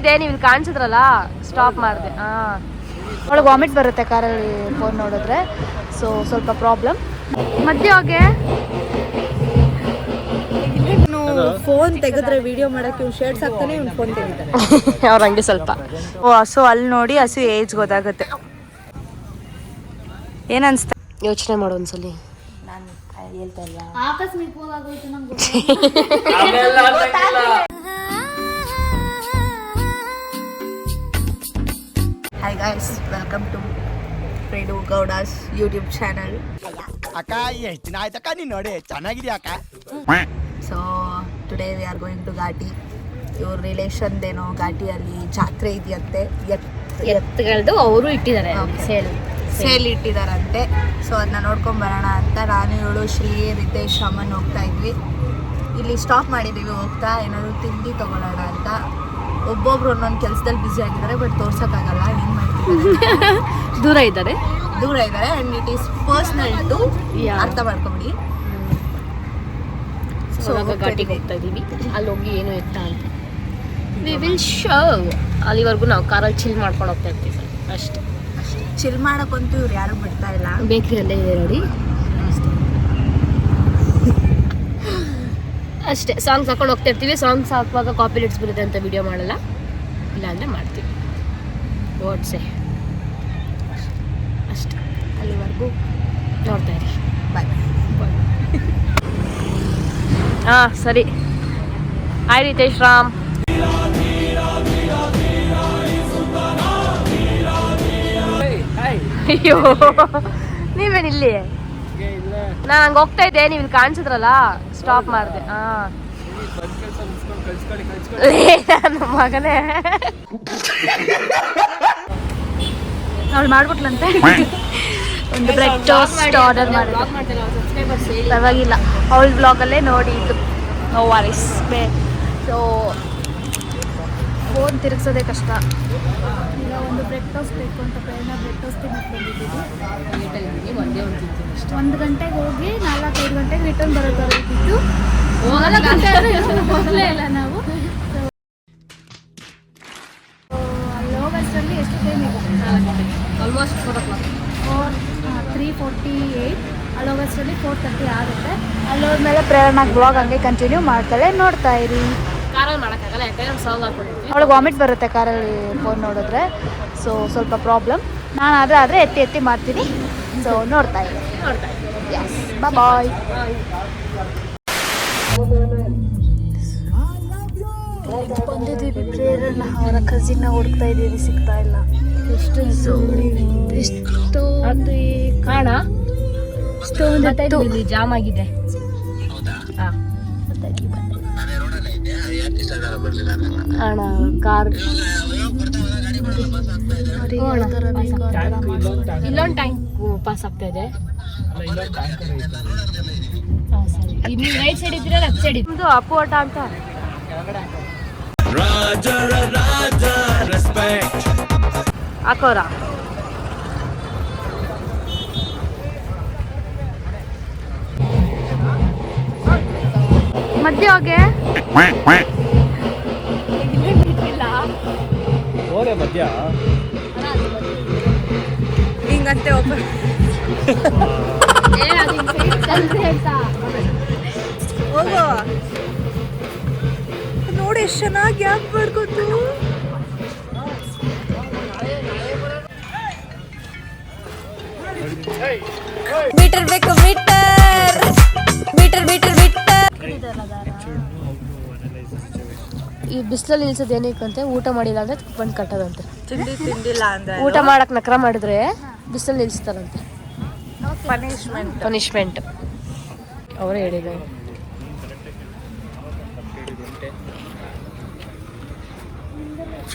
ಇದೆ ನೀವ್ ಇಲ್ಲಿ ಕಾಣಿಸಿದ್ರಲ್ಲ? ಸ್ಟಾಪ್ ಮಾಡಿದೆ. ಹಾಂ ಒಳಗೆ ವಾಮಿಟ್ ಬರುತ್ತೆ ಕಾರಲ್ಲಿ ಫೋನ್ ನೋಡಿದ್ರೆ. ಸೊ ಸ್ವಲ್ಪ ಪ್ರಾಬ್ಲಮ್ ಮಧ್ಯೆ ಹೋಗಿ. ಫೋನ್ ತೆಗೆದ್ರೆ ವಿಡಿಯೋ ಮಾಡಕ್ಕೆ ಇವ್ನು ಶೇಡ್ಸ್ ಹಾಕ್ತಾನೆ ಇವ್ನು ಫೋನ್ ತೆಗಿತಾರೆ ಅವ್ರ ಹಂಗೆ ಸ್ವಲ್ಪ. ಓ ಹಸು ಅಲ್ಲಿ ನೋಡಿ ಹಸು ಏಜ್ ಗೊತ್ತಾಗುತ್ತೆ. ಏನನ್ಸ್ತ ಯೋಚನೆ ಮಾಡು ಒಂದ್ಸಲಿ. ನಾನು ಹೇಳ್ತಾ ಇಲ್ಲ. ಹಾಯ್ ಗಾಯ್ಸ್ ವೆಲ್ಕಮ್ ಟು ಫ್ರೆಡು ಗೌಡಾಸ್ ಯೂಟ್ಯೂಬ್ ಚಾನಲ್ ಅಕ್ಕ ಎಷ್ಟು ದಿನ ಆಯ್ತಕ್ಕ ನೀನು ನೋಡಿ ಚೆನ್ನಾಗಿದೆ ಅಕ್ಕ? So today we are going to Ghati ಇವ್ರ ರಿಲೇಷನ್ದೇನೋ ಘಾಟಿಯಲ್ಲಿ ಜಾತ್ರೆ ಇದೆಯಂತೆ. ಎತ್ ಎತ್ತುಗಳದ್ದು ಅವರು ಇಟ್ಟಿದ್ದಾರೆ. ಸೇಲ್. ಸೇಲ್ ಇಟ್ಟಿದಾರಂತೆ. ಸೊ ಅದನ್ನ ನೋಡ್ಕೊಂಡು ಬರೋಣ ಅಂತ ನಾನು ಇವಳು ಶ್ರೀ ರಿತೇಶ್ ಅಮ್ಮನ್ ಹೋಗ್ತಾ ಇದ್ವಿ. ಇಲ್ಲಿ ಸ್ಟಾಪ್ ಮಾಡಿದ್ದೀವಿ ಹೋಗ್ತಾ ಏನಾದ್ರು ತಿಂಡಿ ತಗೊಳ್ಳೋಣ ಅಂತ. ಒಬ್ಬೊಬ್ರು ಒಂದೊಂದು ಕೆಲಸದಲ್ಲಿ ಬ್ಯುಸಿ ಆಗಿದ್ದಾರೆ ಬಟ್ ತೋರ್ಸೋಕ್ಕಾಗಲ್ಲ ಏನು ಮಾಡ್ತಿದ್ದಾರೆ ದೂರ ಇದ್ದಾರೆ? ದೂರ ಇದ್ದಾರೆ and it is personal too. ಅರ್ಥ ಮಾಡ್ಕೊಬಿಡಿ. ಸೊ ಘಾಟಿಗೆ ಹೋಗ್ತಾ ಅಲ್ಲಿ ಹೋಗಿ ಏನು ಎತ್ತ ಅಂತ. ವಿ ವಿಲ್ ಶೋ ಅಲ್ಲಿವರೆಗೂ ನಾವು ಕಾರಲ್ಲಿ ಚಿಲ್ ಮಾಡ್ಕೊಂಡು ಹೋಗ್ತಾ ಇರ್ತೀವಿ. ಅಷ್ಟೇ. ಚಿಲ್ ಮಾಡೋಕ್ಕಂತೂ ಇವ್ರು ಯಾರು ಬಿಡ್ತಾ ಇಲ್ಲ. ಬೇಕ್ರಿ ಅಲ್ಲೇ ಇದೆ ನೋಡಿ. ಅಷ್ಟೇ. ಸಾಂಗ್ಸ್ ಹಾಕೊಂಡು ಹೋಗ್ತಾ ಇರ್ತೀವಿ. ಸಾಂಗ್ಸ್ ಹಾಕುವಾಗ ಕಾಪಿ ಲಿಟ್ಸ್ ಬರುತ್ತೆ ಅಂತ ವಿಡಿಯೋ ಮಾಡಲ್ಲ. ಇಲ್ಲಾಂದರೆ ಮಾಡ್ತೀವಿ. ವಾಟ್ಸೆ ಅಷ್ಟೇ. ಅಲ್ಲಿವರೆಗೂ ನೋಡ್ತಾ ಇರಿ. ಬಾಯ್ ಹಾಂ ಸರಿ. ಹಾಯ್ ರಿತೇಶ್ ರಾಮ್ ಅಯ್ಯೋ. ನೀವೇನಿಲ್ಲಿ? ನಾನು ಹಂಗೆ ಹೋಗ್ತಾ ಇದ್ದೆ ನೀವು ಇಲ್ಲಿ ಕಾಣಿಸಿದ್ರಲ್ಲ? ಸ್ಟಾಪ್ ಮಾಡಿದೆ ಹಾಂ ನಮ್ಮ ಮಗನೇ. ಅವಳು ಮಾಡ್ಬಿಟ್ಲಂತೆ. ಒಂದು ಬ್ರೆಡ್ ಟೋಸ್ಟ್ ಆರ್ಡರ್ ಮಾಡಿದ್ರು ಪರವಾಗಿಲ್ಲ, ಅವಳ ಬ್ಲಾಗಲ್ಲೇ ನೋಡಿ ಇದು. ನೋ ವಾರಿಸ್ ಬೇ ಸೊ ಫೋನ್ ತಿರುಗಿಸೋದೇ ಕಷ್ಟ. ಬ್ರೆಡ್ ಟೋಸ್ಟ್ ಬೇಕು ಅಂತ ಪ್ರೇರಣ ಬ್ರೆಡ್ ಟೋಸ್ಟ್ ತಿನ್ನಕ್ಕೆ ಬಂದಿದ್ದೀವಿ. ಒಂದು ಗಂಟೆಗೆ ಹೋಗಿ ನಾಲ್ಕೈದು ಗಂಟೆಗೆ ರಿಟರ್ನ್ ಬರೋದು ಬರೋದಿತ್ತು ನಾಲ್ಕು ಗಂಟೆ ಆದ್ರೂ ಹೋಗಲೇ ಇಲ್ಲ ನಾವು. ಅಲ್ಲಿ ಹೋಗೋಷ್ಟರಲ್ಲಿ ಎಷ್ಟು ಟೈಮ್ ಇದೆ? Almost four o'clock four three forty eight ಅಲ್ಲಿ ಹೋಗೋಷ್ಟರಲ್ಲಿ ಫೋರ್ ತರ್ಟಿ ಆಗುತ್ತೆ. ಅಲ್ಲಿ ಹೋದ್ಮೇಲೆ ಪ್ರೇರಣಾ ಬ್ಲಾಗ್ ಹಂಗೆ ಕಂಟಿನ್ಯೂ ಮಾಡ್ತಾಳೆ ನೋಡ್ತಾ ಇರಿ. ಕಾರಲ್ಲಿ ಮಾಡೋಕ್ಕಾಗಲ್ಲ ಯಾಕಂದ್ರೆ ಸಾಲ್ವ್ ಅವಳಿಗೆ ವಾಮಿಟ್ ಬರುತ್ತೆ ಕಾರಲ್ಲಿ ಫೋನ್ ನೋಡಿದ್ರೆ. ಸೊ ಸ್ವಲ್ಪ ಪ್ರಾಬ್ಲಮ್ ನಾನು ಆದರೆ ಆದರೆ ಎತ್ತಿ ಎತ್ತಿ ಮಾಡ್ತೀನಿ. ಸೊ ನೋಡ್ತಾ ಇದ್ದೆ ನೋಡ್ತಾ ಇದ್ದೀವಿ ಎಸ್ ಬಾಯ್ ಬಂದಿದ್ದೀವಿ ಪ್ರೇರಣಾ ಅವರ ಕಸಿನ್ನ ಹುಡುಕ್ತಾ ಇದ್ದೀವಿ ಸಿಗ್ತಾ ಇಲ್ಲ ಎಷ್ಟು ಎಷ್ಟೊಂದು ಕಾಣ ಎಷ್ಟೊಂದು ಜಾಮ್ ಆಗಿದೆ ಹಾಂ ಅಣ್ಣ ಕಾರ್ ಇಲ್ಲೊಂದು ಟ್ಯಾಂಕ್ ಪಾಸ್ ಆಗ್ತಾ ಇದೆ ರೈಟ್ ಸೈಡ್ ಇದ್ರೆ ಲೆಫ್ಟ್ ಸೈಡ್ ಇದು ಅಪ್ಪು ಆಟ ಅಂತ ಹಾಕೋರ ಮಧ್ಯ ಹೋಗೆ. ಮಧ್ಯ. ಹಿಂಗಂತೆ ಓಪನ್ ಹೋಗೋ ನೋಡಿ ಎಷ್ಟು ಚೆನ್ನಾಗಿ ಯಾಕೆ ಮಾಡ್ಕೊತು. ಮೀಟರ್ ಬೇಕು ಮೀಟರ್. Metre metre metre. ಈ ಬಿಸಿಲಲ್ಲಿ ನಿಲ್ಸೋದು ಏನಕ್ಕಂತೆ ಊಟ ಮಾಡಿಲ್ಲ ಅಂದ್ರೆ ಬಂದು ಕಟ್ಟೋದಂತೆ ತಿಂಡಿ ತಿಂದಿಲ್ಲ ಅಂದ್ರೆ ಊಟ ಮಾಡಕ್ ನಕ್ರ ಮಾಡಿದ್ರೆ ಬಿಸಿಲಲ್ಲಿ ನಿಲ್ಲಿಸ್ತಾರಂತೆ ಪನಿಷ್ಮೆಂಟ್ ಪನಿಷ್ಮೆಂಟ್ ಅವರೇ ಹೇಳಿದ್ದಾರೆ.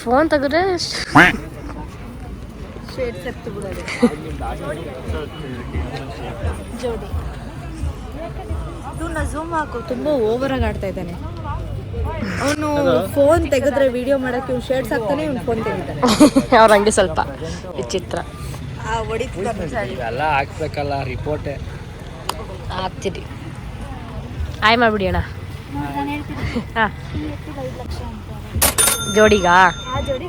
ಫೋನ್ ತೆಗೆದ್ರೆ ಜೋಡಿ. ಇದನ್ನ ಝೂಮ್ ಹಾಕು ತುಂಬಾ ಓವರ್ ಆಗಿ ಆಡ್ತಾ ಇದ್ದಾನೆ. ಅವನು ಫೋನ್ ತೆಗೆದ್ರೆ ವಿಡಿಯೋ ಮಾಡಕ್ಕೆ ಇವ್ನು ಶೇಡ್ಸ್ ಹಾಕ್ತಾನೆ ಇವ್ನು ಫೋನ್ ತೆಗಿತಾನೆ. ಅವ್ರ ಹಂಗೆ ಸ್ವಲ್ಪ ವಿಚಿತ್ರ. ಇವೆಲ್ಲ ಹಾಕ್ಬೇಕಲ್ಲ ರಿಪೋರ್ಟ್ ಹಾಕ್ತಿರಿ. ಆಯ್ ಮಾಡ್ಬಿಡಿ ಅಣ್ಣ. ಹಾಂ. ಜೋಡಿಗಾ? ಆ ಜೋಡಿ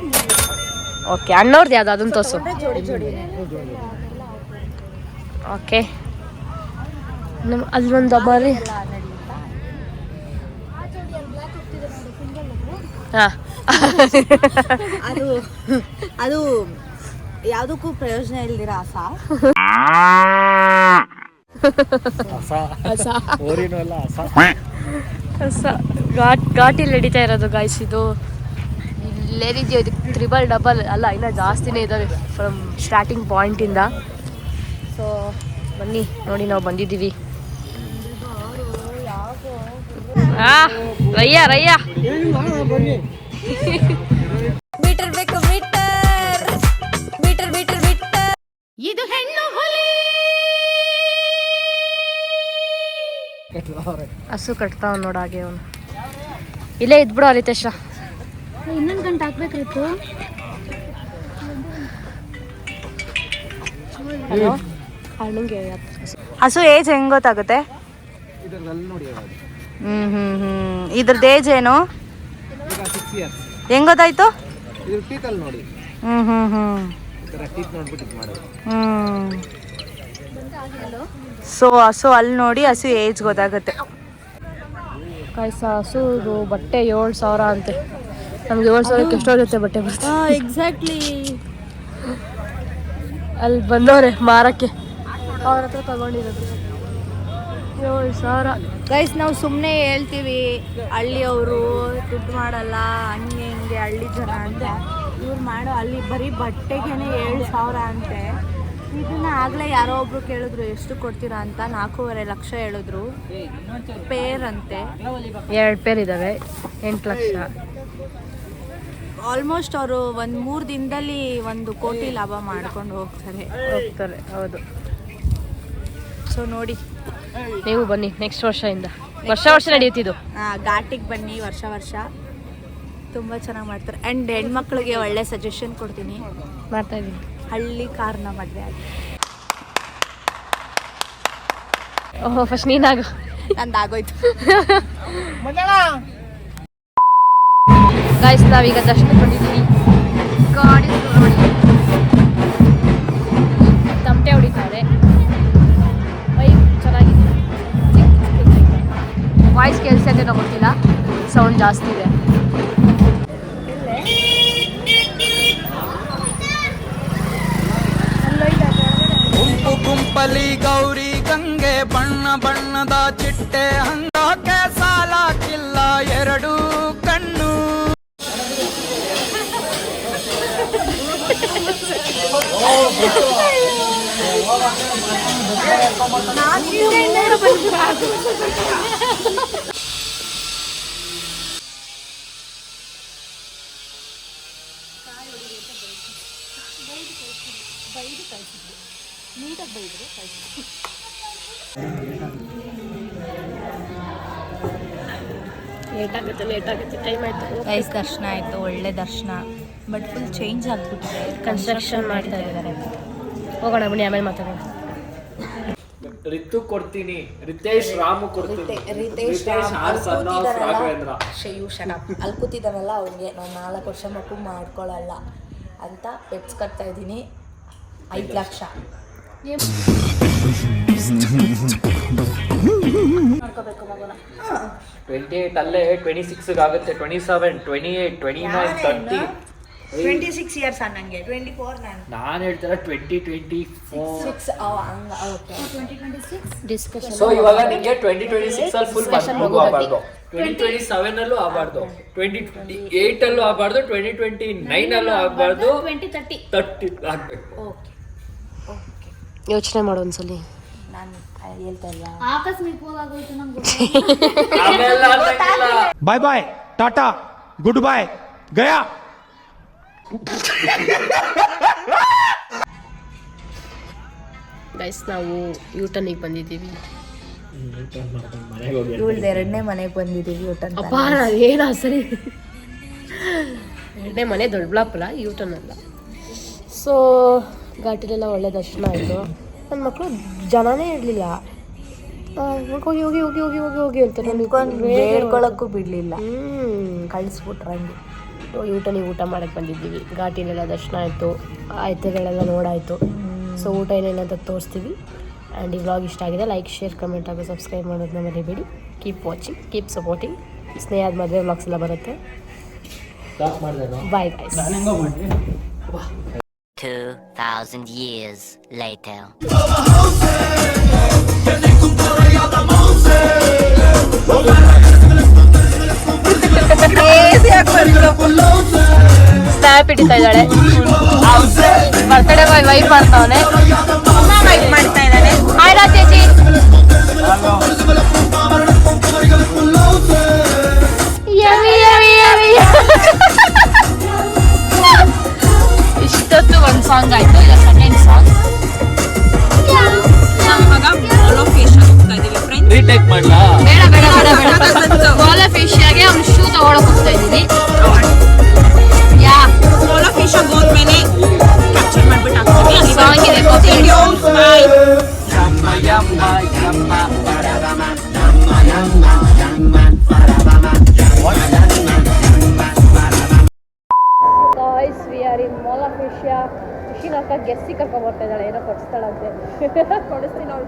ಓಕೆ ಅಣ್ಣವ್ರದ್ದು ಯಾವ್ದು? ಅದನ್ನ ತೋರ್ಸು. ಜೋಡಿ ಜೋಡಿ. ಓಕೆ. ನಮ್ಮ ಅಲ್ಲೊಂದು ಮರಿ ಹಾಂ. ಅದು ಅದು ಯಾವುದಕ್ಕೂ ಪ್ರಯೋಜನ ಇಲ್ದಿರ ಆಸ? ಹೊಸ ಘಾಟ್ ಘಾಟಿಲಿ ನಡೀತಾ ಇರೋದು ಗಾಯ್ಸ್ ಇದು. ಇಲ್ಲೇನಿದೆಯೋ ಇದು ತ್ರಿಬಲ್ ಡಬಲ್ ಅಲ್ಲ ಇನ್ನ ಜಾಸ್ತಿನೇ ಇದ್ದಾವೆ ಫ್ರಮ್ ಸ್ಟಾರ್ಟಿಂಗ್ ಪಾಯಿಂಟಿಂದ ಸೊ ಬನ್ನಿ ನೋಡಿ ನಾವು ಬಂದಿದ್ದೀವಿ. ಆ ರಯ್ಯ ರಯ್ಯ. ಮೀಟರ್ ಬೇಕು ಇದು ಹೆಣ್ಣು ಹುಲಿ. ಹಸು ಕಟ್ತಾವ ನೋಡ ಹಾಗೆ ಅವನು. ಇಲ್ಲೇ ಇದ್ಬಿಡು ಅಲಿತೇಶ. ಇನ್ನೊಂದು ಗಂಟೆ ಹಾಕ್ಬೇಕಿತ್ತು ಹಲೋ? ಹಸು ಏಜ್ ಹೆಂಗ್ ಗೊತ್ತಾಗುತ್ತೆ? ಹ್ಮ್ ಹ್ಮ್ ಹ್ಮ್. ಇದ್ರದ್ದು ಏಜ್ ಏನು? ಹೆಂಗ್ ಗೊತ್ತಾಯ್ತು? ಹ್ಮ್ ಹ್ಮ್ ಹ್ಮ್. ಸೊ ಹಸು ಅಲ್ಲಿ ನೋಡಿ ಹಸು ಏಜ್ ಗೊತ್ತಾಗುತ್ತೆ. ಕಾಯ್ಸ ಹಸುದು ಬಟ್ಟೆ ಏಳು ಸಾವಿರ ಅಂತೆ. ನಮ್ಗೆ ಏಳು ಸಾವಿರಕ್ಕೆ ಎಷ್ಟೋ ಜೊತೆ ಬಟ್ಟೆ ಬರುತ್ತೆ. ಎಕ್ಸಾಕ್ಟ್ಲಿ ಅಲ್ಲಿ ಬಂದವ್ರೆ ಮಾರಕ್ಕೆ. ಅವ್ರ ಹತ್ರ ತಗೊಂಡಿರೋದು. ಏಳು ಸಾವಿರ. ಗೈಸ್ ನಾವು ಸುಮ್ಮನೆ ಹೇಳ್ತೀವಿ ಹಳ್ಳಿಯವರು ದುಡ್ಡು ಮಾಡಲ್ಲ ಹಂಗೆ ಹಿಂಗೆ ಹಳ್ಳಿ ಜನ ಅಂತ. ಇವ್ರು ಮಾಡೋ ಅಲ್ಲಿ ಬರೀ ಬಟ್ಟೆಗೇನೆ ಏಳು ಸಾವಿರ ಅಂತೆ. ಇದನ್ನ ಆಗಲೇ ಯಾರೋ ಒಬ್ರು ಕೇಳಿದ್ರು ಎಷ್ಟು ಕೊಡ್ತೀರಾ ಅಂತ? ನಾಲ್ಕೂವರೆ ಲಕ್ಷ ಹೇಳಿದ್ರು. ಪೇರ್ ಅಂತೆ. ಎರಡು ಪೇರ್ ಇದ್ದಾವೆ ಎಂಟು ಲಕ್ಷ. ಆಲ್ಮೋಸ್ಟ್ ಅವರು ಒಂದು ಮೂರು ದಿನದಲ್ಲಿ ಒಂದು ಕೋಟಿ ಲಾಭ ಮಾಡ್ಕೊಂಡು ಹೋಗ್ತಾರೆ. ಹೋಗ್ತಾರೆ ಹೌದು. ಸೊ ನೋಡಿ ನೀವು ಬನ್ನಿ ನೆಕ್ಸ್ಟ್ ವರ್ಷದಿಂದ. ವರ್ಷ ವರ್ಷ ನಡೆಯುತ್ತಿದ್ದು ಘಾಟಿಗೆ ಬನ್ನಿ ವರ್ಷ ವರ್ಷ. ತುಂಬ ಚೆನ್ನಾಗಿ ಮಾಡ್ತಾರೆ. ಆ್ಯಂಡ್ ಹೆಣ್ಮಕ್ಳಿಗೆ ಒಳ್ಳೆ ಸಜೆಷನ್ ಕೊಡ್ತೀನಿ. ಮಾಡ್ತಾ ಇದ್ದೀನಿ. ಹಳ್ಳಿ ಕಾರ್ನ ಮದುವೆ ಆಗಿ. ಓಹೋ ಫಸ್ಟ್ ನೀನಾಗು ನಂದು ಆಗೋಯ್ತು. ಗಾಯ್ಸ್ ನಾವೀಗ ದರ್ಶನ ಕೊಟ್ಟಿದ್ದೀವಿ ಗಾಡಿ ನೋಡಿ. ತಮಟೆ ಹೊಡಿತಾರೆ. ವೈಬ್ ಚೆನ್ನಾಗಿದೆ. ವಾಯ್ಸ್ ಕೇಳಿಸ ಏನೋ ಗೊತ್ತಿಲ್ಲ. ಸೌಂಡ್ ಜಾಸ್ತಿ ಇದೆ. ಗುಂಪಲಿ ಗೌರಿ ಗಂಗೆ ಬಣ್ಣ ಬಣ್ಣದ ಚಿಟ್ಟೆ ಹಂಗಕ್ಕೆ ಸಾಲಾಕಿಲ್ಲ ಎರಡು ಕಣ್ಣು. ಲೇಟ್ ಆಗುತ್ತೆ ಲೇಟ್ ಆಗುತ್ತೆ ಟೈಮ್ ಆಯ್ತು. ಗೈಸ್ ದರ್ಶನ ಆಯಿತು ಒಳ್ಳೆ ದರ್ಶನ. ಬಟ್ ಫುಲ್ ಚೇಂಜ್ ಆಗ್ಬಿಟ್ಟಿದೆ. ಕನ್ಸ್ಟ್ರಕ್ಷನ್ ಮಾಡ್ತಾ ಇದ್ದಾರೆ. ಹೋಗೋಣ ಬನ್ನಿ ಆಮೇಲೆ ಮಾತಾಡೋಣ. ರಿತು ಕೊಡ್ತೀನಿ ರಿತೇಶ್ ರಾಮು ಕೊಡ್ತೀನಿ. ರಿತೇಶ್ ರಾಘವೇಂದ್ರ. ಶೇಯು ಶಣ ಅಲ್ಲಿ ಕೂತಿದ್ದಾನಲ್ಲ ಅವ್ರಿಗೆ. ನಾವು ನಾಲ್ಕು ವರ್ಷ ಮಕ್ಕಳು ಮಾಡ್ಕೊಳ್ಳಲ್ಲ ಅಂತ ಪೆಟ್ಸ್ ಕಟ್ತಾ ಇದ್ದೀನಿ. ಐದು ಲಕ್ಷ. ಟ್ವೆಂಟಿ ಏಟ್ ಅಲ್ಲೇ ಟ್ವೆಂಟಿ ಸಿಕ್ಸ್ ಆಗುತ್ತೆ. Twenty seven twenty eight twenty nine thirty twenty six years ಅನ್ನಂಗೆ ಟ್ವೆಂಟಿ ಫೋರ್ ನಾನು ನಾನು ಹೇಳ್ತಾರೆ twenty twenty four six discussion so ಇವಾಗ ನಿಮಗೆ ಟ್ವೆಂಟಿ ಟ್ವೆಂಟಿ ಸಿಕ್ಸ್ ಅಲ್ಲಿ ಫುಲ್ ಮಗು ಆಗಬಾರ್ದು ಟ್ವೆಂಟಿ ಟ್ವೆಂಟಿ ಸೆವೆನ್ ಅಲ್ಲೂ ಆಗಬಾರ್ದು ಟ್ವೆಂಟಿ ಟ್ವೆಂಟಿ ಏಟ್ ಅಲ್ಲೂ ಆಗಬಾರ್ದು ಟ್ವೆಂಟಿ ಟ್ವೆಂಟಿ ನೈನ್ ಅಲ್ಲೂ ಆಗಬಾರ್ದು ಟ್ವೆಂಟಿ ತರ್ಟಿ ತರ್ಟಿ ಆಗ್ಬೇಕು. ಓಕೆ ಯೋಚನೆ ಮಾಡು ಒಂದ್ಸಲಿ. Bye bye tata good bye Gaya guys ನಾವು ಯೂಟನಿಗೆ ಬಂದಿದ್ದೀವಿ. ಎರಡನೇ ಮನೆಗೆ ಬಂದಿದ್ದೀವಿ ಊಟ ಅಪ್ಪ ಏನ ಸರಿ ಎರಡನೇ ಮನೆ ದೊಡ್ಡಬಳ್ಳಾಪುರ ಯೂಟನ್ ಅಲ್ಲ. ಸೊ ಘಾಟಿಲೆಲ್ಲ ಒಳ್ಳೆ ದರ್ಶನ ಆಯಿತು. ನನ್ನ ಮಕ್ಕಳು ಜನನೇ ಇರಲಿಲ್ಲ. ಹೋಗಿ ಹೋಗಿ ಹೋಗಿ ಹೋಗಿ ಹೋಗಿ ಹೋಗಿ ಅಂತ ನಿಂತ್ಕೊಂಡು ಹೇಳ್ಕೊಳಕ್ಕೂ ಬಿಡಲಿಲ್ಲ. ಹ್ಮ್ ಕಳಿಸ್ಬಿಟ್ರು ಹಂಗೆ. ಊಟನಿಗೆ ಊಟ ಮಾಡಕ್ಕೆ ಬಂದಿದ್ದೀವಿ. ಘಾಟಿಲೆಲ್ಲ ದರ್ಶನ ಆಯಿತು. ಆಯ್ತುಗಳೆಲ್ಲ ನೋಡಾಯಿತು. ಸೊ ಊಟ ಏನೇನು ಅಂತ ತೋರಿಸ್ತೀವಿ. ಆ್ಯಂಡ್ ಈ ವ್ಲಾಗ್ ಇಷ್ಟ ಆಗಿದೆ ಲೈಕ್ ಶೇರ್ ಕಮೆಂಟ್ ಹಾಗೂ ಸಬ್ಸ್ಕ್ರೈಬ್ ಮಾಡೋದನ್ನ ಮರಿಬೇಡಿ. ಕೀಪ್ ವಾಚಿಂಗ್ ಕೀಪ್ ಸಪೋರ್ಟಿಂಗ್ ಸ್ನೇಹದ ಮದುವೆ ವ್ಲಾಗ್ಸ್ ಎಲ್ಲ ಬರುತ್ತೆ. Bye bye 2,000 years later. Snap ಹಿಡಿತಾ ಇದ್ದಾಳೆ ಬರ್ತಡೇ ಬಾಯ್ ವೈಟ್ ಮಾಡ್ತಾವನೆ ಮಾಡ್ತಾ ಇದ್ದಾನೆ ಹಾಯ್ ರಾಜೇಜಿ ಯಮ್ಮಿ ಯಮ್ಮಿ ಯಮ್ಮಿ ಇಷ್ಟೊತ್ತು ಒಂದು ಸಾಂಗ್ ಆಯ್ತು ಈಗ ಸೆಕೆಂಡ್ ಸಾಂಗ್ ರೀಟೇಕ್ ಮಾಡ್ಲಾ? ಬೇಡ ಬೇಡ ಬೇಡ ಬೇಡ. ಗೋಲ ಫಿಶಿಯಾಗೆ ಅವ್ನು ಶೂ ತಗೊಳಕ್ ಹೋಗ್ತಾ ಇದೀವಿ.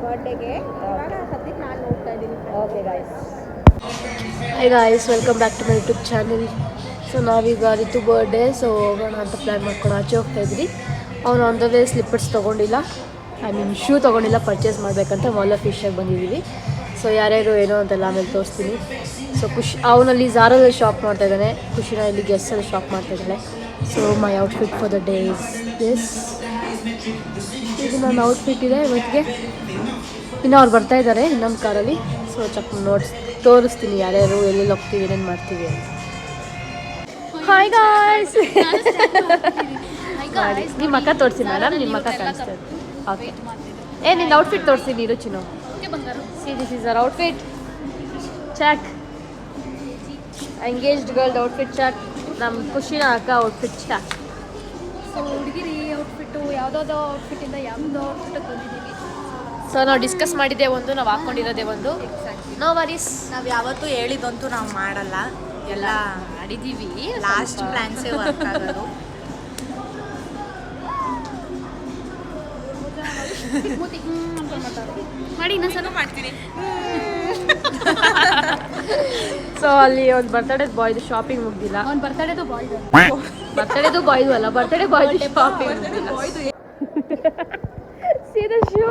ನಾನು ನೋಡ್ತಾ ಇದ್ದೀನಿ okay guys hi guys welcome back to my YouTube channel so ನಾವೀಗ ರಿತು ಬರ್ಡೇ ಸೊ ಹೋಗೋಣ ಅಂತ ಪ್ಲ್ಯಾನ್ ಮಾಡ್ಕೊಂಡು ಆಚೆ ಹೋಗ್ತಾ ಇದ್ವಿ ಅವ್ನು ಆನ್ ದ ವೇ ಸ್ಲಿಪ್ಪರ್ಸ್ ತೊಗೊಂಡಿಲ್ಲ. ಐ ಮೀನ್ ಶೂ ತೊಗೊಂಡಿಲ್ಲ ಪರ್ಚೇಸ್ ಮಾಡಬೇಕಂತ ಮೊಲ ಫಿಶಾಗಿ ಬಂದಿದ್ದೀವಿ. ಸೊ ಯಾರ್ಯಾರು ಏನೋ ಅಂತೆಲ್ಲ ಆಮೇಲೆ ತೋರಿಸ್ತೀನಿ. ಸೊ ಖುಷಿ, ಅವನಲ್ಲಿ ಜಾರಲ್ಲಿ ಶಾಪ್ ಮಾಡ್ತಾ ಇದ್ದಾನೆ. ಖುಷಿನ ಇಲ್ಲಿ ಗೆಸ್ಟಲ್ಲಿ ಶಾಪ್ ಮಾಡ್ತಾ ಇದ್ದಾನೆ so my outfit for the day is this ಇದು ನನ್ನ ಔಟ್ಫಿಟ್ ಇದೆ, ಇವತ್ತಿಗೆ ಇನ್ನು ಅವ್ರು ಬರ್ತಾ ಇದ್ದಾರೆ ಇನ್ನೊಂದು ಕಾರಲ್ಲಿ. ಸೊ ಚಕ್ ನೋಡ್ಸ್ ತೋರಿಸ್ತೀನಿ ಯಾರ್ಯಾರು ಎಲ್ಲೆಲ್ಲಿ ಹೋಗ್ತೀವಿ ಏನೇನು ಮಾಡ್ತೀವಿ ಅಂತ. ಹಾಯ್ ಗಾಯ್ಸ್ ನಿಮ್ಮ ಅಕ್ಕ ತೋರಿಸಿ ಮೇಡಮ್ ನಿಮ್ಮ ಅಕ್ಕ ಕಾಣಿಸ್ತದೆ ಓಕೆ ಏ ನಿನ್ನ ಔಟ್ಫಿಟ್ ತೋರಿಸಿ ನೀರು Chinnu see this is our outfit check engaged girl outfit check ನಮ್ಮ ಖುಷಿನ ಅಕ್ಕ ಔಟ್ಫಿಟ್ ಚಾಕ್ ಸೊ ಹುಡುಗಿರಿ ಔಟ್ಫಿಟ್ಟು ಯಾವುದೋ ಔಟ್ಫಿಟ್ಟಿಂದ ಯಾವುದೋ ಔಟ್ಫಿಟ್ಟಿಗೆ ಬಂದಿದ್ದೀವಿ ಸೊ ನಾವು ಡಿಸ್ಕಸ್ ಮಾಡಿದ್ದೆ ಒಂದು ನಾವು ಹಾಕೊಂಡಿರೋದೇ ಒಂದು. ನೋ ವರೀಸ್ ನಾವು ಯಾವತ್ತೂ ಹೇಳಿದಂತೂ ನಾವು ಮಾಡಲ್ಲ. ಎಲ್ಲ ಮಾಡಿದ್ದೀವಿ ಲಾಸ್ಟ್ ಪ್ಲಾನ್ಸ್ ವರ್ಕ್ ಆಗೋದು. ಮಾಡಿ ಇನ್ನೊಂದ್ಸಲ ಮಾಡ್ತೀನಿ. ಸೊ ಅಲ್ಲಿ ಒಂದು ಬರ್ತಡೇ ಬಾಯ್ದು ಶಾಪಿಂಗ್ ಮುಗ್ದಿಲ್ಲ. ಅವ್ನ ಬರ್ತಡೇದು ಬಾಯ್ ಬರ್ತಡೇದು ಬಾಯ್ದು ಅಲ್ಲ. ಬರ್ತಡೇ ಬಾಯ್ ಶಾಪಿಂಗ್ ಮುಗ್ದಿಲ್ಲ. ಸೀದಾ shoe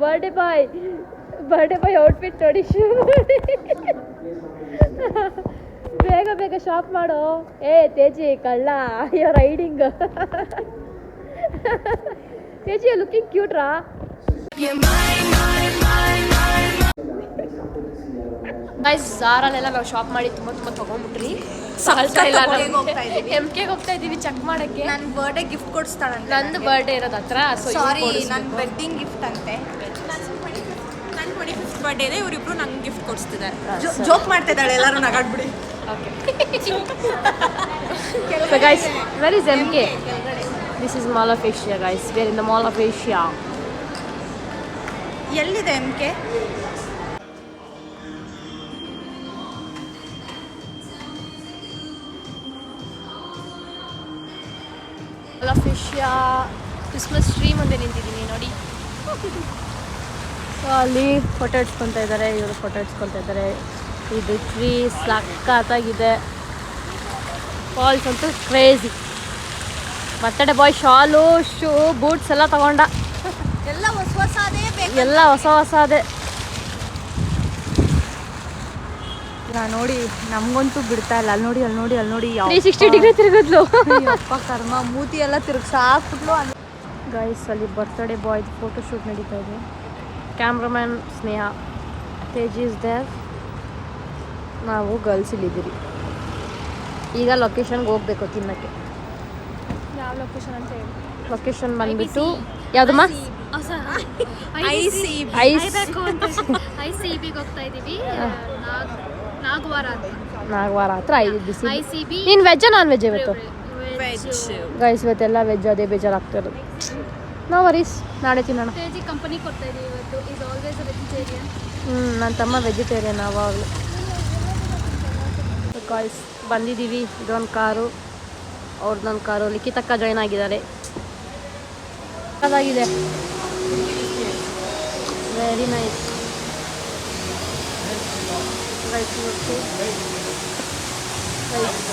birthday boy birthday boy outfit ನೋಡಿ ಶೂ ಬೇಗ ಬೇಗ ಶಾಪ್ ಮಾಡು. ಏ, ತೇಜಿ, ಕಳ್ಳ ಯೋ ರೈಡಿಂಗ್ ತೇಜಿ ಲುಕಿಂಗ್ ಕ್ಯೂಟ್ರಾ ಗೈಸ್ ಝಾರಲ್ಲೆಲ್ಲ ನಾವು ಶಾಪ್ ಮಾಡಿ ತುಂಬ ತುಂಬ ತಗೊಂಡ್ಬಿಟ್ರಿ. ಎಂ ಕೆಗೆ ಹೋಗ್ತಾ ಇದ್ದೀವಿ ಚೆಕ್ ಮಾಡಕ್ಕೆ. ನನ್ನ ಬರ್ಡೇ ಗಿಫ್ಟ್ ಕೊಡಿಸ್ತಾಳಂತೆ ನಂದು ಬರ್ಡೇ ಇರೋದು ಹತ್ರ ಸೊ ಸಾರಿ ನನ್ನ ವೆಡ್ಡಿಂಗ್ ಗಿಫ್ಟ್ ಅಂತೆ. ನನ್ನ ಟ್ವೆಂಟಿ ಫಿಫ್ತ್ ಬರ್ಡೇ ಇದೆ ಇವರಿಬ್ರು ನಂಗೆ ಗಿಫ್ಟ್ ಕೊಡಿಸ್ತಿದ್ದಾರೆ. ಜೋಕ್ ಮಾಡ್ತಿದ್ದಾಳೆ ಎಲ್ಲರೂ ನಗಾಡ್ಬಿಡಿ so guys where is M K this is mall of Asia guys where in the mall of Asia ಎಲ್ಲಿದೆ ಎಂ ಕೆ ಕ್ರಿಸ್ಮಸ್ ಟ್ರೀ ಮುಂದೆ ನಿಂತಿದ್ದೀನಿ ನೋಡಿ. ಸೊ ಅಲ್ಲಿ ಫೋಟೋ ಇಡ್ಸ್ಕೊತಾ ಇದ್ದಾರೆ ಇವರು ಫೋಟೋ ಇಡ್ಸ್ಕೊತಾ ಇದ್ದಾರೆ. ಇದು ಟ್ರೀ ಸಕ್ಕತ್ತಾಗಿದೆ ಫಾಲ್ಸ್ ಅಂತೂ ಕ್ರೇಜಿ ಬರ್ತಡೇ ಬಾಯ್ ಶಾಲು ಶೂ ಬೂಟ್ಸ್ ಎಲ್ಲ ತಗೊಂಡ. ಎಲ್ಲ ಹೊಸ ಹೊಸದೇ ಎಲ್ಲ ಹೊಸ ಹೊಸ ನಾ ನೋಡಿ ನಮ್ಗಂತೂ ಬಿಡ್ತಾ ಇಲ್ಲ. ಅಲ್ಲಿ ನೋಡಿ ಅಲ್ಲಿ ನೋಡಿ ಅಲ್ಲಿ ನೋಡಿ ತ್ರೀ ಸಿಕ್ಸ್ಟಿ ಡಿಗ್ರಿ ತಿರುಗಿದ್ಲು. ಅಪ್ಪ ಕರ್ಮ ಮೂತಿ ಎಲ್ಲ ತಿರುಗಿಸಿ ಹಾಕ್ಬಿಟ್ಲು ಅಲ್ಲಿ. ಗೈಸ್ ಅಲ್ಲಿ ಬರ್ತ್ಡೇ ಬಾಯ್ ಫೋಟೋ ಶೂಟ್ ನಡೀತಾ ಇದೆ. ಕ್ಯಾಮ್ರಾಮ್ಯಾನ್ ಸ್ನೇಹ ತೇಜ್ ಇಸ್ ದೇವ್ ನಾವು ಗರ್ಲ್ಸ್ ಇಲ್ಲಿದ್ದೀರಿ ಈಗ ಲೊಕೇಶನ್ಗೆ ಹೋಗ್ಬೇಕು ತಿನ್ನಕ್ಕೆ. ಯಾವ ಲೊಕೇಶನ್ ಅಂತ ಹೇಳಿ. ಲೊಕೇಶನ್ ಬಂದ್ಬಿಟ್ಟು ಯಾವುದಮ್ಮ? ಐ ಸಿ ಐ ಸಿ ಬಿಗೆ ಹೋಗ್ತಾ ಇದ್ದೀವಿ. ನಾಗವಾರ ಹತ್ರ ಐದು ಬಿಸಿ ನೀನ್ ಸಿ ನೀನು ವೆಜ್ಜಾ ನಾನ್ ವೆಜ್ ಇವತ್ತು? ವೆಜ್ ಗೈಸ್ ಇವತ್ತೆಲ್ಲ ವೆಜ್ ಅದೇ ಬೇಜಾರಾಗ್ತಿರೋದು. ನೋ ವರೀಸ್ ನಾಳೆ ತಿನ್ನೋಣ. ಹ್ಮ್ ಕಂಪನಿ ಕೊಡ್ತಾ ಇದೀವಿ ಇವತ್ತು. ಈಸ್ ಆಲ್ವೇಸ್ ವೆಜಿಟೇರಿಯನ್ ಹ್ಞೂ ನನ್ನ ತಮ್ಮ ವೆಜಿಟೇರಿಯನ್ ಅವಾಗಲೂ ಗಾಯ್ಸ್ ಬಂದಿದ್ದೀವಿ ಇದೊಂದು ಕಾರು. ಅವ್ರದ್ದೊಂದು ಕಾರು. ಲಿಖಿತಕ್ಕ ಜಾಯ್ನ್ ಆಗಿದ್ದಾರೆ. ಅದಾಗಿದೆ ವೆರಿ ನೈಸ್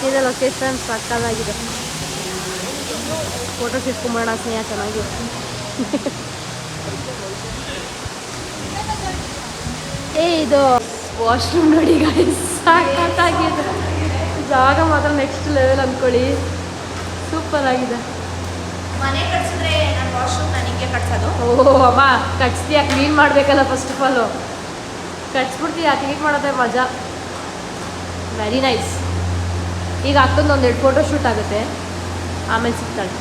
ಇದೆ ಲೊಕೇಶನ್ ಸಕ್ಕದಾಗಿದೆ ಫೋಟೋ ಕಿಸ್ಕೊಂಬರೋಣ ಸ್ನೇಹ ಚೆನ್ನಾಗಿ. ಏ ಇದು ವಾಶ್ರೂಮ್ ನೋಡಿ ಗಾಯ್ಸ್ ಸಾಕಾಗಿದೆ ಜಾಗ ಮಾತ್ರ ನೆಕ್ಸ್ಟ್ ಲೆವೆಲ್ ಅಂದ್ಕೊಳ್ಳಿ ಸೂಪರ್ ಆಗಿದೆ. ಮನೆ ಕಟ್ಸಿದ್ರೆ ನಾನು ವಾಶ್ರೂಮ್ ನಾನು ಹಿಂಗೆ ಕಟ್ಸೋದು? ಓ ಅಮ್ಮ ಕಟ್ಸ್ತೀಯ? ಕ್ಲೀನ್ ಮಾಡಬೇಕಲ್ಲ ಫಸ್ಟ್ ಆಫ್ ಆಲು ಕಟ್ಸ್ಬಿಡ್ತೀಯ ಕ್ಲೀನ್ ಮಾಡೋದೇ ಮಜಾ. ವೆರಿ ನೈಸ್ ಈಗ ಅಕ್ಕಂದು ಒಂದೆರಡು ಫೋಟೋ ಶೂಟ್ ಆಗುತ್ತೆ. ಆಮೇಲೆ ಸಿಗ್ತಾಳೆ.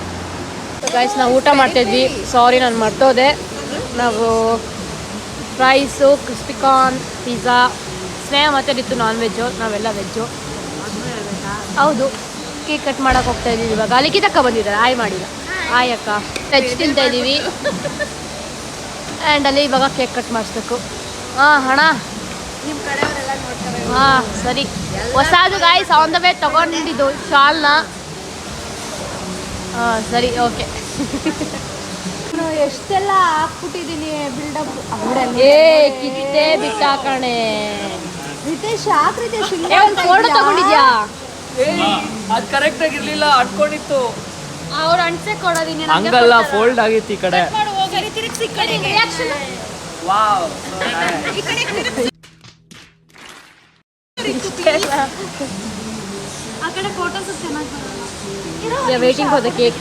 ಗಾಯ್ಸ್ ನಾವು ಊಟ ಮಾಡ್ತಾಯಿದ್ವಿ ಸಾರಿ ನಾನು ಮರ್ತೋದೆ. ನಾವು ರೈಸು ಕ್ರಿಸ್ಪಿಕಾರ್ನ್ ಪಿಜ್ಜಾ ಸ್ನೇಹ ಮತ್ತೆ ಇತ್ತು ನಾನ್ ವೆಜ್ಜು ನಾವೆಲ್ಲ ವೆಜ್ಜು ಹೌದು ಕೇಕ್ ಕಟ್ ಮಾಡೋಕೆ ಹೋಗ್ತಾ ಇದ್ದೀವಿ ಇವಾಗ. ಅಲ್ಲಿ ಕಿತ್ತಕ್ಕ ಬಂದಿದ್ದಾರೆ. ಆಯ್ ಮಾಡಿಲ್ಲ ಆಯ್ ಅಕ್ಕ. ವೆಜ್ ತಿಂತಾ ಇದ್ದೀವಿ. ಆ್ಯಂಡ್ ಅಲ್ಲಿ ಇವಾಗ ಕೇಕ್ ಕಟ್ ಮಾಡಿಸ್ಬೇಕು. ಹಾಂ ಹಣ ನಿಮ್ಮ ಕಡೆಯವರೆಲ್ಲ ನೋಡ್ತಾರೆ ಹಾಂ ಸರಿ. ಹೊಸದು ಗಾಯ್ಸ್ ಆನ್ ದ ವೇ ತಗೊಂಡಿದ್ದು ಶಾಲ್ನ. ಹಾ ಸರಿ ಓಕೆ ಎಷ್ಟೆಲ್ಲ ಹಾಕ್ಬಿಟ್ಟಿದ್ದೀನಿ ಬಿಲ್ಡಪ್ ಏ ಕಿತ್ತೆ ಬಿಟ್ಟ ಕಣೆ. ರಿತೇಶ್ ಯಾಕೆ ರಿತೇಶ್ ಫೋಟೋ ತಗೊಂಡಿದ್ಯಾ? ಅದು ಕರೆಕ್ಟ್ ಆಗಿರ್ಲಿಲ್ಲ ಅಟ್ಕೊಂಡಿತ್ತು ಅವ್ರು ಅಣ್ಸೆ ಕೊಡೋದಿನಿ ಹಂಗಲ್ಲ ಫೋಲ್ಡ್ ಆಗಿತ್ತು ಈ ಕಡೆ. ತಿರುಗಿಸಿ ಕಡೆಗೆ ವಾವ್ ಆ ಕಡೆ ಫೋಟೋಸ್ ಚೆನ್ನಾಗಿ ಬರಲ್ಲ ವೇಟಿಂಗ್ ಫಾರ್ ದ ಕೇಕ್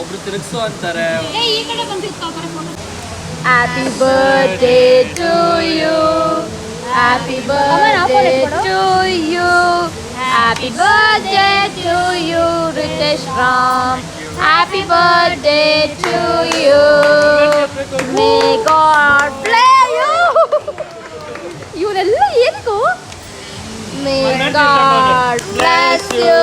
ಒಬ್ರು ತಿರುಗಿಸು ಅಂತಾರೆ ಏ ಈ ಕಡೆ ಬಂದಿತ್ತು ಆ ಕಡೆ photo Happy birthday to you. Happy birthday to you. Happy birthday to you, Ritesh Ram. ಇವರೆಲ್ಲ ಏನಿಗೂ may God bless you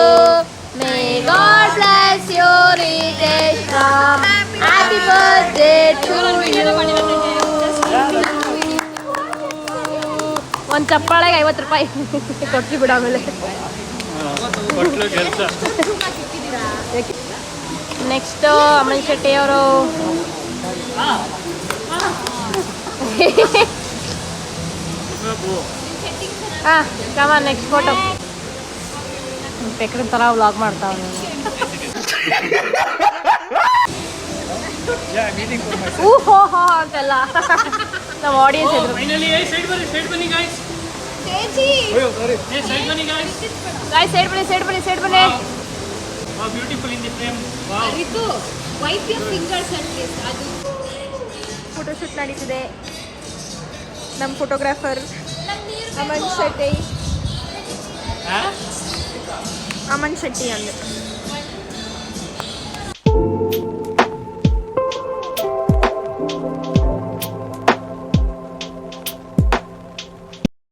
may God bless you Ritesh Ram happy birthday to ಒಂದು ಚಪ್ಪಾಳೆಗೆ ಐವತ್ತು ರೂಪಾಯಿ ಕೊಡ್ತೀವಿ ಬಿಡ ಆಮೇಲೆ. ನೆಕ್ಸ್ಟ್ ಅಮನ್ ಶೆಟ್ಟಿ ಅವರು ಹಾಂ ಕಮ ನೆಕ್ಸ್ಟ್ ಫೋಟೋ ಪೆಕ್ರಿನ ಥರ ವ್ಲಾಗ್ ಮಾಡ್ತಾವ ಊಹೋ ಹೋ ಅಂತೆಲ್ಲ. ನಮ್ಮ ಆಡಿಯನ್ಸ್ ಎದುರು. ಗಾಯ್ ಸೈಡ್ ಬನ್ನಿ ಸೈಡ್ ಬನ್ನಿ ಸೈಡ್ ಬನ್ನಿ ಇದು ವೈಪ್ ಯರ್ ಫಿಂಗರ್ಸ್ ಅಲ್ಲಿ ಅದು. ಫೋಟೋಶೂಟ್ ನಡೀತಿದೆ. ನಮ್ಮ ಫೋಟೋಗ್ರಾಫರ್ ಅಮನ್ ಶೆಟ್ಟಿ. ಅಮನ್ ಶೆಟ್ಟಿ ಅಂದೆ